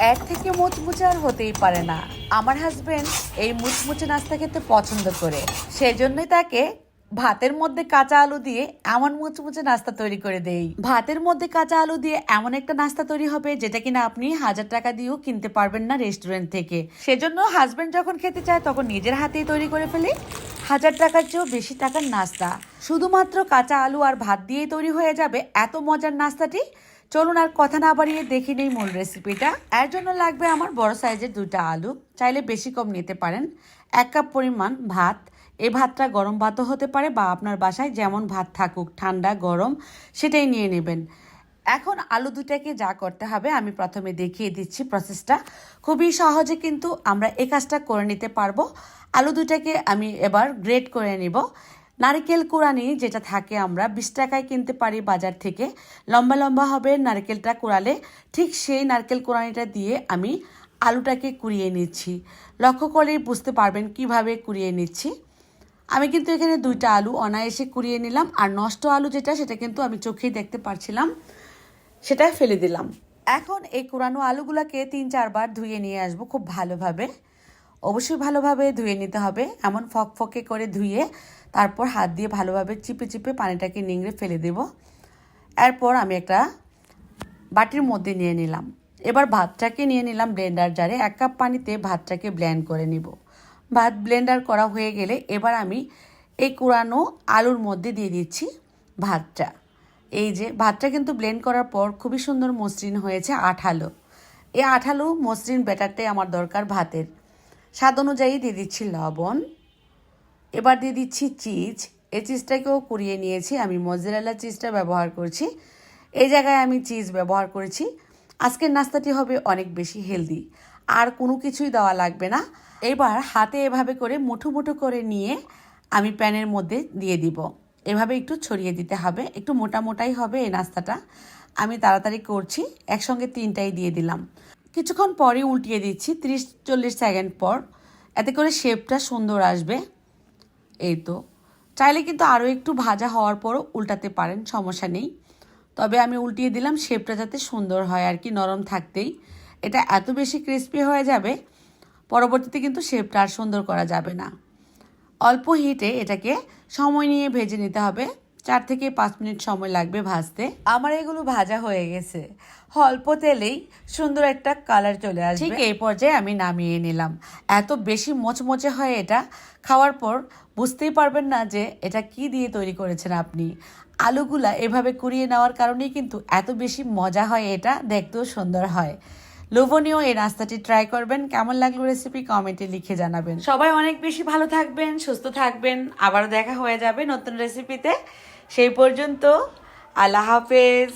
এর থেকে মুচমুচে আর হতেই পারে না। আমার হাজবেন্ড এই মুচমুচে নাস্তা খেতে পছন্দ করে। সেজন্যই তাকে ভাতের মধ্যে কাঁচা আলু দিয়ে এমন মুচমুচে নাস্তা তৈরি করে দেই। ভাতের মধ্যে কাঁচা আলু দিয়ে এমন একটা নাস্তা তৈরি হবে যেটা কিনা আপনি হাজার টাকা দিয়েও কিনতে পারবেন না রেস্টুরেন্ট থেকে। সেজন্য হাজবেন্ড যখন খেতে চায় তখন নিজের হাতেই তৈরি করে ফেলি। হাজার টাকার চেয়েও বেশি টাকার নাস্তা। শুধুমাত্র কাঁচা আলু আর ভাত দিয়েই তৈরি হয়ে যাবে এত মজার নাস্তাটি। চলুন আর কথা না বাড়িয়ে দেখি নেই মূল রেসিপিটা এর জন্য লাগবে আমার বড় সাইজের দুইটা আলু। চাইলে বেশি কম নিতে পারেন। এক কাপ পরিমাণ ভাত। এই ভাতটা গরম ভাতও হতে পারে বা আপনার বাসায় যেমন ভাত থাকুক, ঠান্ডা, গরম, সেটাই নিয়ে নেবেন। এখন আলু দুটাকে যা করতে হবে, আমি প্রথমে দেখিয়ে দিচ্ছি প্রসেসটা খুবই সহজে কিন্তু আমরা এই কাজটা করে নিতে পারব। আলু দুটাকে আমি এবার গ্রেট করে নিব। নারকেল কোরানি যেটা থাকে আমরা, বিশ টাকায় কিনতে পারি বাজার থেকে। লম্বা লম্বা হবে নারকেলটা কোরালে ঠিক সেই নারকেল কোরানিটা দিয়ে আমি আলুটাকে কুড়িয়ে নিচ্ছি। লক্ষ্য করলেই বুঝতে পারবেন কীভাবে কুড়িয়ে নিচ্ছি। আমি কিন্তু এখানে দুইটা আলু অনায়াসে কুড়িয়ে নিলাম, আর নষ্ট আলু যেটা, সেটা কিন্তু আমি চোখেই দেখতে পারছিলাম সেটা ফেলে দিলাম। এখন এই কোরানো আলুগুলোকে তিন চারবার ধুয়ে নিয়ে আসব খুব ভালোভাবে। অবশ্যই ভালোভাবে ধুয়ে নিতে হবে। এমন ফকফকে করে ধুয়ে তারপর হাত দিয়ে ভালোভাবে চিপে চিপে পানিটাকে নিংড়ে ফেলে দেব। এরপর আমি একটা বাটির মধ্যে নিয়ে নিলাম। এবার ভাতটাকে নিয়ে নিলাম ব্লেন্ডার জারে। এক কাপ পানিতে ভাতটাকে ব্লেন্ড করে নিব। ভাত ব্লেন্ডার করা হয়ে গেলে এবার আমি এই কুড়ানো আলুর মধ্যে দিয়ে দিচ্ছি ভাতটা। এই যে, ভাতটা কিন্তু ব্লেন্ড করার পর খুবই সুন্দর মসৃণ হয়েছে আঠালো। এই আঠালো মসৃণ ব্যাটারটাই আমার দরকার ভাতের। স্বাদ অনুযায়ী দিয়ে দিচ্ছি লবণ। এবার দিয়ে দিচ্ছি চিজ। এই চিজটাকেও কুড়িয়ে নিয়েছি। আমি মজেরালা চিজটা ব্যবহার করছি। এই জায়গায় আমি চিজ ব্যবহার করেছি। আজকের নাস্তাটি হবে অনেক বেশি হেলদি। আর কোনো কিছুই দেওয়া লাগবে না। এবার হাতে এভাবে করে মুঠো মুঠো করে নিয়ে আমি প্যানের মধ্যে দিয়ে দিব। এভাবে একটু ছড়িয়ে দিতে হবে। একটু মোটা মোটাই হবে এই নাস্তাটা। আমি তাড়াতাড়ি করছি। একসঙ্গে তিনটাই দিয়ে দিলাম। কিছুক্ষণ পরে উল্টিয়ে দিচ্ছি, তিরিশ চল্লিশ সেকেন্ড পর। এতে করে শেপটা সুন্দর আসবে। এই তো। চাইলে কিন্তু আরও একটু ভাজা হওয়ার পরও উল্টাতে পারেন, সমস্যা নেই। তবে আমি উল্টিয়ে দিলাম শেপটা যাতে সুন্দর হয় আর কি, নরম থাকতেই। এটা এত বেশি ক্রিস্পি হয়ে যাবে, পরবর্তীতে কিন্তু শেপটা আর সুন্দর করা যাবে না। অল্প হিটে এটাকে সময় নিয়ে ভেজে নিতে হবে। চার থেকে পাঁচ মিনিট সময় লাগবে ভাজতে। আমার এগুলো ভাজা হয়ে গেছে। অল্প তেলেই সুন্দর একটা কালার চলে আসবে। ঠিক এই পর্যায়ে আমি নামিয়ে নিলাম। এত বেশি মোচমোচে হয় এটা খাওয়ার পর বুঝতেই পারবেন না যে এটা কি দিয়ে তৈরি করেছেন আপনি। আলুগুলা এভাবে কুড়িয়ে নেওয়ার কারণেই কিন্তু এত বেশি মজা হয় এটা দেখতেও সুন্দর হয়। লোভনীয় এই নাস্তাটি ট্রাই করবেন। কেমন লাগল রেসিপি কমেন্টে লিখে জানাবেন। সবাই অনেক বেশি ভালো থাকবেন সুস্থ থাকবেন। আবারও দেখা হয়ে যাবে নতুন রেসিপিতে সেই পর্যন্ত আল্লাহ হাফেজ।